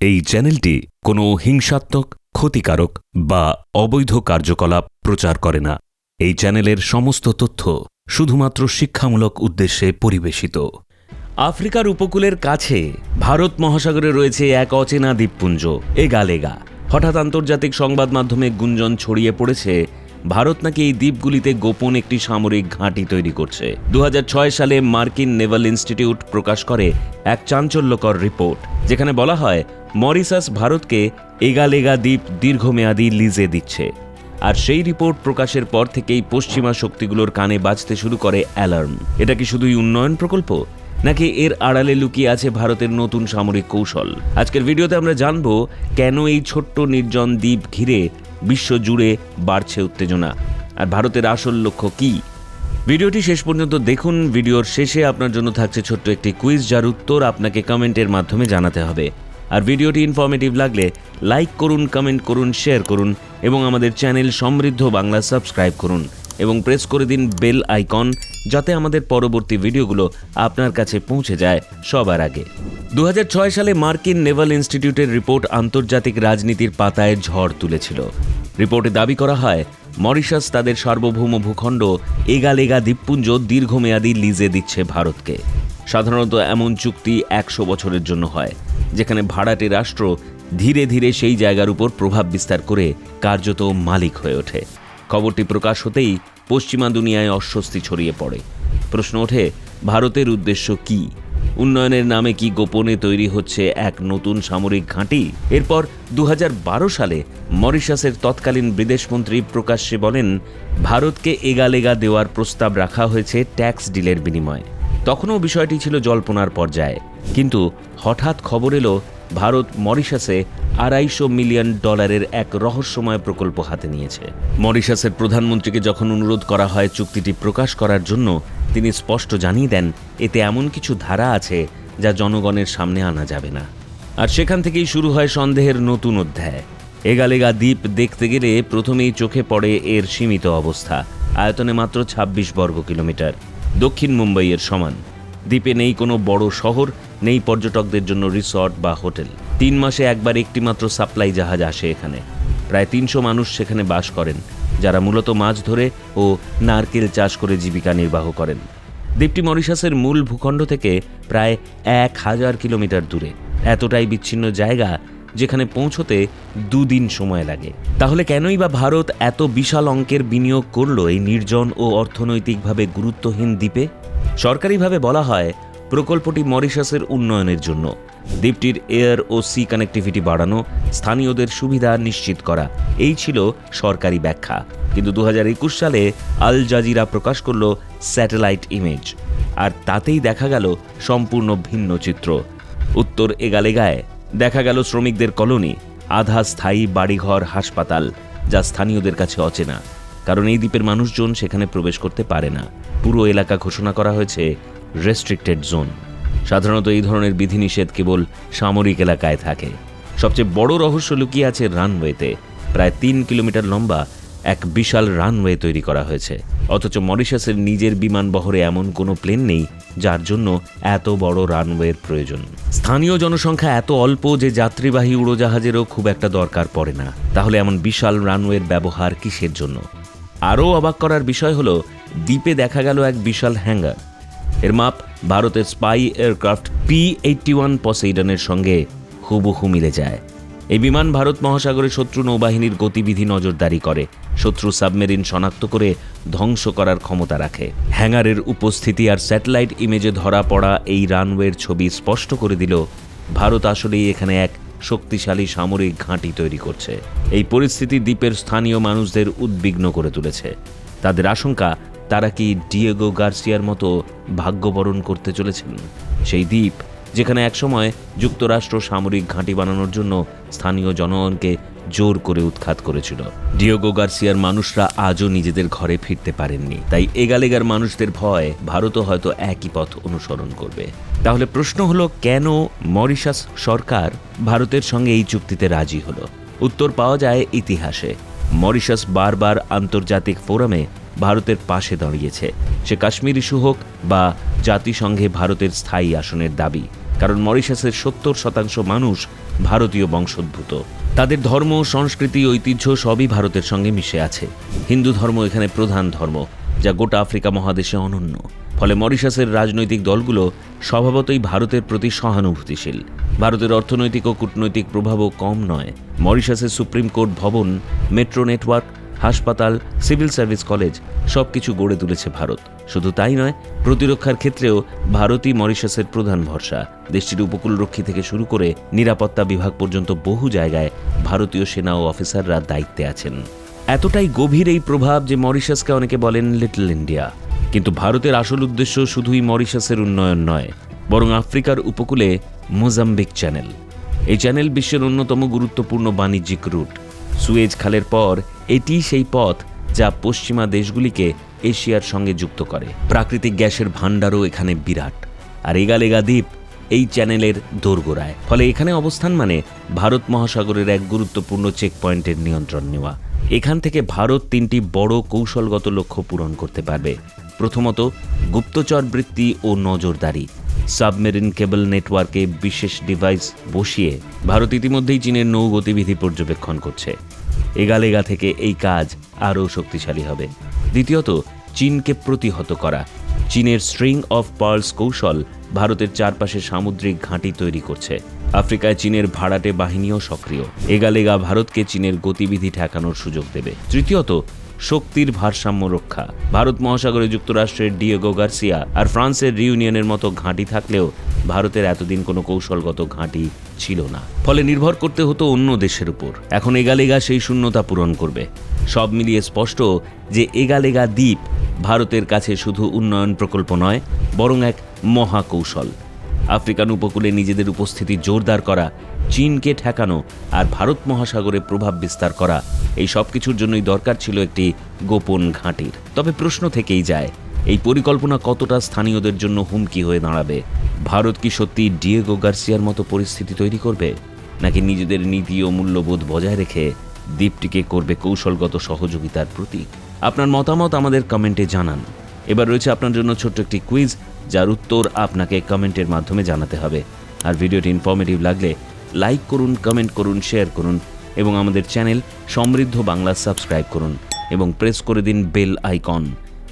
এই চ্যানেলটি কোনো হিংসাত্মক, ক্ষতিকারক বা অবৈধ কার্যকলাপ প্রচার করে না। এই চ্যানেলের সমস্ত তথ্য শুধুমাত্র শিক্ষামূলক উদ্দেশ্যে পরিবেশিত। আফ্রিকার উপকূলের কাছে ভারত মহাসাগরে রয়েছে এক অচেনা দ্বীপপুঞ্জ, এগালেগা। হঠাৎ আন্তর্জাতিক সংবাদ মাধ্যমে গুঞ্জন ছড়িয়ে পড়েছে ভারত নাকি এই দ্বীপগুলিতে গোপন একটি সামরিক ঘাঁটি তৈরি করছে। দুহাজার ছয় সালে মার্কিন নেভাল ইনস্টিটিউট প্রকাশ করে এক চাঞ্চল্যকর রিপোর্ট, যেখানে বলা হয়, মরিসাস ভারতকে এগালেগা দ্বীপ দীর্ঘমেয়াদী লিজে দিচ্ছে। আর সেই রিপোর্ট প্রকাশের পর থেকেই পশ্চিমা শক্তিগুলোর কানে বাজতে শুরু করে অ্যালার্ম। এটা কি শুধুই উন্নয়ন প্রকল্প? নাকি এর আড়ালে লুকিয়ে আছে ভারতের নতুন সামরিক কৌশল? আজকের ভিডিওতে আমরা জানব, কেন এই ছোট্ট নির্জন দ্বীপ ঘিরে বিশ্ব জুড়ে বাড়ছে উত্তেজনা। আর ভারতের আসল লক্ষ্য কী? ভিডিওটি শেষ পর্যন্ত দেখুন। ভিডিওর শেষে আপনার জন্য থাকছে ছোট্ট একটি কুইজ, যার উত্তর আপনাকে কমেন্টের মাধ্যমে জানাতে হবে। আর ভিডিওটি ইনফরমেটিভ লাগলে লাইক করুন কমেন্ট করুন শেয়ার করুন এবং আমাদের চ্যানেল সমৃদ্ধ বাংলা সাবস্ক্রাইব করুন। এবং প্রেস করে দিন বেল আইকন যাতে আমাদের পরবর্তী ভিডিওগুলো আপনার কাছে পৌঁছে যায় সবার আগে। দু হাজার ছয় সালে মার্কিন নেভাল ইনস্টিটিউটের রিপোর্ট আন্তর্জাতিক রাজনীতির পাতায় ঝড় তুলেছিল। রিপোর্টে দাবি করা হয়, মরিশাস তাদের সার্বভৌম ভূখণ্ড এগালেগা দ্বীপপুঞ্জ দীর্ঘমেয়াদী লিজে দিচ্ছে ভারতকে। সাধারণত এমন চুক্তি একশো বছরের জন্য হয়, যেখানে ভাড়াটে রাষ্ট্র ধীরে ধীরে সেই জায়গার উপর প্রভাব বিস্তার করে কার্যত মালিক হয়ে ওঠে। খবরটি প্রকাশ হতেই পশ্চিমা দুনিয়ায় অস্বস্তি ছড়িয়ে পড়ে। প্রশ্ন ওঠে, ভারতের উদ্দেশ্য কী? উন্নয়নের নামে কি গোপনে তৈরি হচ্ছে এক নতুন সামরিক ঘাঁটি? এরপর দু হাজার বারো সালে মরিশাসের তৎকালীন বিদেশমন্ত্রী প্রকাশ্যে বলেন, ভারতকে এগালেগা দেওয়ার প্রস্তাব রাখা হয়েছে ট্যাক্স ডিলের বিনিময়ে। তখনও বিষয়টি ছিল জল্পনার পর্যায়ে। কিন্তু হঠাৎ খবর এলো ভারত মরিশাসে আড়াইশো মিলিয়ন ডলারের এক রহস্যময় প্রকল্প হাতে নিয়েছে। মরিশাসের প্রধানমন্ত্রীকে যখন অনুরোধ করা হয় চুক্তিটি প্রকাশ করার জন্য, তিনি স্পষ্ট জানিয়ে দেন, এতে এমন কিছু ধারা আছে যা জনগণের সামনে আনা যাবে না। আর সেখান থেকেই শুরু হয় সন্দেহের নতুন অধ্যায়। এগালেগা দ্বীপ দেখতে গেলে প্রথমেই চোখে পড়ে এর সীমিত অবস্থা, আয়তনে মাত্র ২৬ বর্গ কিলোমিটার দক্ষিণ মুম্বাইয়ের সমান। দ্বীপে নেই কোনো বড় শহর, নেই পর্যটকদের জন্য রিসর্ট বা হোটেল। তিন মাসে একবার একটি মাত্র সাপ্লাই জাহাজ আসে এখানে। প্রায় তিনশো মানুষ সেখানে বাস করেন, যারা মূলত মাছ ধরে ও নারকেল চাষ করে জীবিকা নির্বাহ করেন। দ্বীপটি মরিশাসের মূল ভূখণ্ড থেকে প্রায় এক হাজার কিলোমিটার দূরে। এতটাই বিচ্ছিন্ন জায়গা যেখানে পৌঁছতে দুদিন সময় লাগে। তাহলে কেনই বা ভারত এত বিশাল অঙ্কের বিনিয়োগ করল এই নির্জন ও অর্থনৈতিকভাবে গুরুত্বহীন দ্বীপে? সরকারিভাবে বলা হয়, প্রকল্পটি মরিশাসের উন্নয়নের জন্য। দ্বীপটির এয়ার ও সি কানেক্টিভিটি বাড়ানো, স্থানীয়দের সুবিধা নিশ্চিত করা, এই ছিল সরকারি ব্যাখ্যা। কিন্তু দু হাজার একুশ সালে আল জাজিরা প্রকাশ করল স্যাটেলাইট ইমেজ, আর তাতেই দেখা গেল সম্পূর্ণ ভিন্ন চিত্র। উত্তর এগালেগায় দেখা গেল শ্রমিকদের কলোনি, আধা স্থায়ী বাড়িঘর, হাসপাতাল, যা স্থানীয়দের কাছে অচেনা। কারণ এই দ্বীপের মানুষজন সেখানে প্রবেশ করতে পারে না। পুরো এলাকা ঘোষণা করা হয়েছে রেস্ট্রিক্টেড জোন সাধারণত এই ধরনের বিধিনিষেধ কেবল সামরিক এলাকায় থাকে। সবচেয়ে বড় রহস্য লুকিয়ে আছে রানওয়েতে। প্রায় তিন কিলোমিটার লম্বা এক বিশাল রানওয়ে তৈরি করা হয়েছে। অথচ মরিশাসের নিজের বিমান বহরে এমন কোনো প্লেন নেই, যার জন্য এত বড় রানওয়ের প্রয়োজন। স্থানীয় জনসংখ্যা এত অল্প যে যাত্রীবাহী উড়োজাহাজেরও খুব একটা দরকার পড়ে না। তাহলে এমন বিশাল রানওয়ের ব্যবহার কিসের জন্য? আরও অবাক করার বিষয় হলো, দ্বীপে দেখা গেল এক বিশাল হ্যাঙ্গার। এর মাপ ভারতের spy aircraft P eighty one পসেইডনের সঙ্গে হুবহু মিলে যায়। এই বিমান ভারত মহাসাগরে শত্রু নৌবাহিনীর গতিবিধি নজরদারি করে, শত্রু সাবমেরিন শনাক্ত করে ধ্বংস করার ক্ষমতা রাখে। হ্যাঙ্গারের উপস্থিতি আর স্যাটেলাইট ইমেজে ধরা পড়া এই রানওয়ের ছবি স্পষ্ট করে দিল, ভারত আসলেই এখানে এক শক্তিশালী সামরিক ঘাঁটি তৈরি করছে। এই পরিস্থিতি দ্বীপের স্থানীয় মানুষদের উদ্বিগ্ন করে তুলেছে। তাদের আশঙ্কা, তারা কি ডিয়েগো গার্সিয়ার মতো ভাগ্যবরণ করতে চলেছেন? সেই দ্বীপ, যেখানে একসময় যুক্তরাষ্ট্র সামরিক ঘাঁটি বানানোর জন্য স্থানীয় জনগণকে জোর করে উৎখাত করেছিল। ডিওগো গার্সিয়ার মানুষরা আজও নিজেদের ঘরে ফিরতে পারেননি। তাই এগালেগার মানুষদের ভয়, ভারতও হয়তো একই পথ অনুসরণ করবে। তাহলে প্রশ্ন হলো, কেন মরিশাস সরকার ভারতের সঙ্গে এই চুক্তিতে রাজি হলো? উত্তর পাওয়া যায় ইতিহাসে। মরিশাস বারবার আন্তর্জাতিক ফোরামে ভারতের পাশে দাঁড়িয়েছে। সে কাশ্মীর ইস্যু হোক বা জাতিসংঘে ভারতের স্থায়ী আসনের দাবি। কারণ মরিশাসের সত্তর শতাংশ মানুষ ভারতীয় বংশোদ্ভূত। তাদের ধর্ম, সংস্কৃতি, ঐতিহ্য সবই ভারতের সঙ্গে মিশে আছে। হিন্দু ধর্ম এখানে প্রধান ধর্ম, যা গোটা আফ্রিকা মহাদেশে অনন্য। ফলে মরিশাসের রাজনৈতিক দলগুলো স্বভাবতই ভারতের প্রতি সহানুভূতিশীল। ভারতের অর্থনৈতিক ও কূটনৈতিক প্রভাবও কম নয়। মরিশাসের সুপ্রিম কোর্ট ভবন, মেট্রো নেটওয়ার্ক হাসপাতাল, সিভিল সার্ভিস কলেজ, সবকিছু গড়ে তুলেছে ভারত। শুধু তাই নয়, প্রতিরক্ষার ক্ষেত্রেও ভারতই মরিশাসের প্রধান ভরসা। দেশটির উপকূলরক্ষী থেকে শুরু করে নিরাপত্তা বিভাগ পর্যন্ত বহু জায়গায় ভারতীয় সেনা ও অফিসাররা দায়িত্বে আছেন। এতটাই গভীর এই প্রভাব যে মরিশাসকে অনেকে বলেন লিটল ইন্ডিয়া। কিন্তু ভারতের আসল উদ্দেশ্য শুধুই মরিশাসের উন্নয়ন নয়, বরং আফ্রিকার উপকূলে মোজাম্বিক চ্যানেল। এই চ্যানেল বিশ্বের অন্যতম গুরুত্বপূর্ণ বাণিজ্যিক রুট। সুয়েজ খালের পর এটি সেই পথ যা পশ্চিমা দেশগুলিকে এশিয়ার সঙ্গে যুক্ত করে। প্রাকৃতিক গ্যাসের ভাণ্ডারও এখানে বিরাট। আর এগালেগা দ্বীপ এই চ্যানেলের দোরগোড়ায়। ফলে এখানে অবস্থান মানে ভারত মহাসাগরের এক গুরুত্বপূর্ণ চেকপয়েন্টের নিয়ন্ত্রণ নেওয়া। এখান থেকে ভারত তিনটি বড় কৌশলগত লক্ষ্য পূরণ করতে পারবে। প্রথমত গুপ্তচর বৃত্তি ও নজরদারি। সাবমেরিন কেবল নেটওয়ার্কে বিশেষ ডিভাইস বসিয়ে ভারত ইতিমধ্যেই চীনের নৌ গতিবিধি পর্যবেক্ষণ করছে। এগালেগা থেকে এই কাজ আরও শক্তিশালী হবে। দ্বিতীয়ত, চীনকে প্রতিহত করা। চীনের স্ট্রিং অফ পার্লস কৌশল ভারতের চারপাশে সামুদ্রিক ঘাঁটি তৈরি করছে। আফ্রিকায় চীনের ভাড়াটে বাহিনীও সক্রিয়। এগালেগা ভারতকে চীনের গতিবিধি ঠেকানোর সুযোগ দেবে। তৃতীয়ত শক্তির ভারসাম্য রক্ষা। ভারত মহাসাগরে যুক্তরাষ্ট্রের ডিয়েগো গার্সিয়া আর ফ্রান্সের রিউনিয়নের মতো ঘাঁটি থাকলেও ভারতের এতদিন কোনো কৌশলগত ঘাঁটি ছিল না। ফলে নির্ভর করতে হতো অন্য দেশের উপর। এখন এগালেগা সেই শূন্যতা পূরণ করবে। সব মিলিয়ে স্পষ্ট যে এগালেগা দ্বীপ ভারতের কাছে শুধু উন্নয়ন প্রকল্প নয়, বরং এক মহাকৌশল। আফ্রিকান উপকূলে নিজেদের উপস্থিতি জোরদার করা, চীনকে ঠেকানো আর ভারত মহাসাগরে প্রভাব বিস্তার করা, এই সব কিছুর জন্যই দরকার ছিল একটি গোপন ঘাঁটির। তবে প্রশ্ন থেকেই যায়, এই পরিকল্পনা কতটা স্থানীয়দের জন্য হুমকি হয়ে দাঁড়াবে? ভারত কি সত্যি ডিয়েগো গার্সিয়ার মতো পরিস্থিতি তৈরি করবে? নাকি নিজেদের নীতি ও মূল্যবোধ বজায় রেখে দ্বীপটিকে করবে কৌশলগত সহযোগিতার প্রতীক? আপনার মতামত আমাদের কমেন্টে জানান। এবার রয়েছে আপনার জন্য ছোট্ট একটি কুইজ যার উত্তর আপনাকে কমেন্টের মাধ্যমে জানাতে হবে। আর ভিডিওটি ইনফর্মেটিভ লাগলে লাইক করুন কমেন্ট করুন শেয়ার করুন, এবং আমাদের চ্যানেল সমৃদ্ধ বাংলা সাবস্ক্রাইব করুন, এবং প্রেস করে দিন বেল আইকন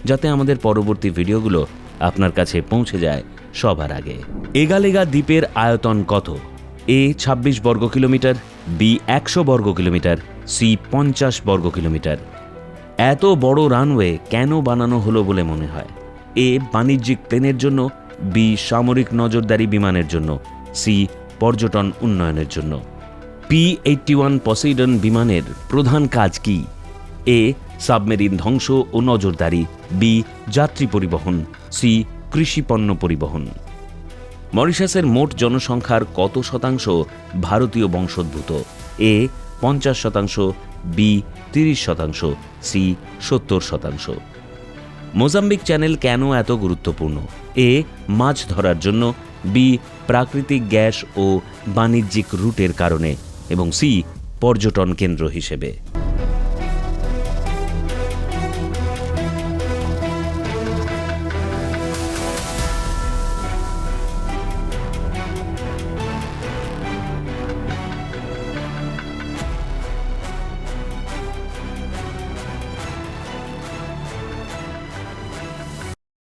যাতে আমাদের পরবর্তী ভিডিওগুলো আপনার কাছে পৌঁছে যায় সবার আগে। এগালেগা দ্বীপের আয়তন কত? এ ছাব্বিশ বর্গ কিলোমিটার বি একশো বর্গ কিলোমিটার সি পঞ্চাশ বর্গ কিলোমিটার এত বড় রানওয়ে কেন বানানো হলো বলে মনে হয়? এ, বাণিজ্যিক প্লেনের জন্য, বি, সামরিক নজরদারি বিমানের জন্য, সি, পর্যটন উন্নয়নের জন্য। পি এইটটি ওয়ান পসেইডন বিমানের প্রধান কাজ কি? এ, সাবমেরিন ধ্বংস ও নজরদারি, বি, যাত্রী পরিবহন, সি, কৃষি পণ্য পরিবহন। মরিশাসের মোট জনসংখ্যার কত শতাংশ ভারতীয় বংশোদ্ভূত? এ, পঞ্চাশ শতাংশ বি তিরিশ শতাংশ সি সত্তর শতাংশ। মোজাম্বিক চ্যানেল কেন এত গুরুত্বপূর্ণ? এ, মাছ ধরার জন্য বি প্রাকৃতিক গ্যাস ও বাণিজ্যিক রুটের কারণে, এবং সি পর্যটন কেন্দ্র হিসেবে।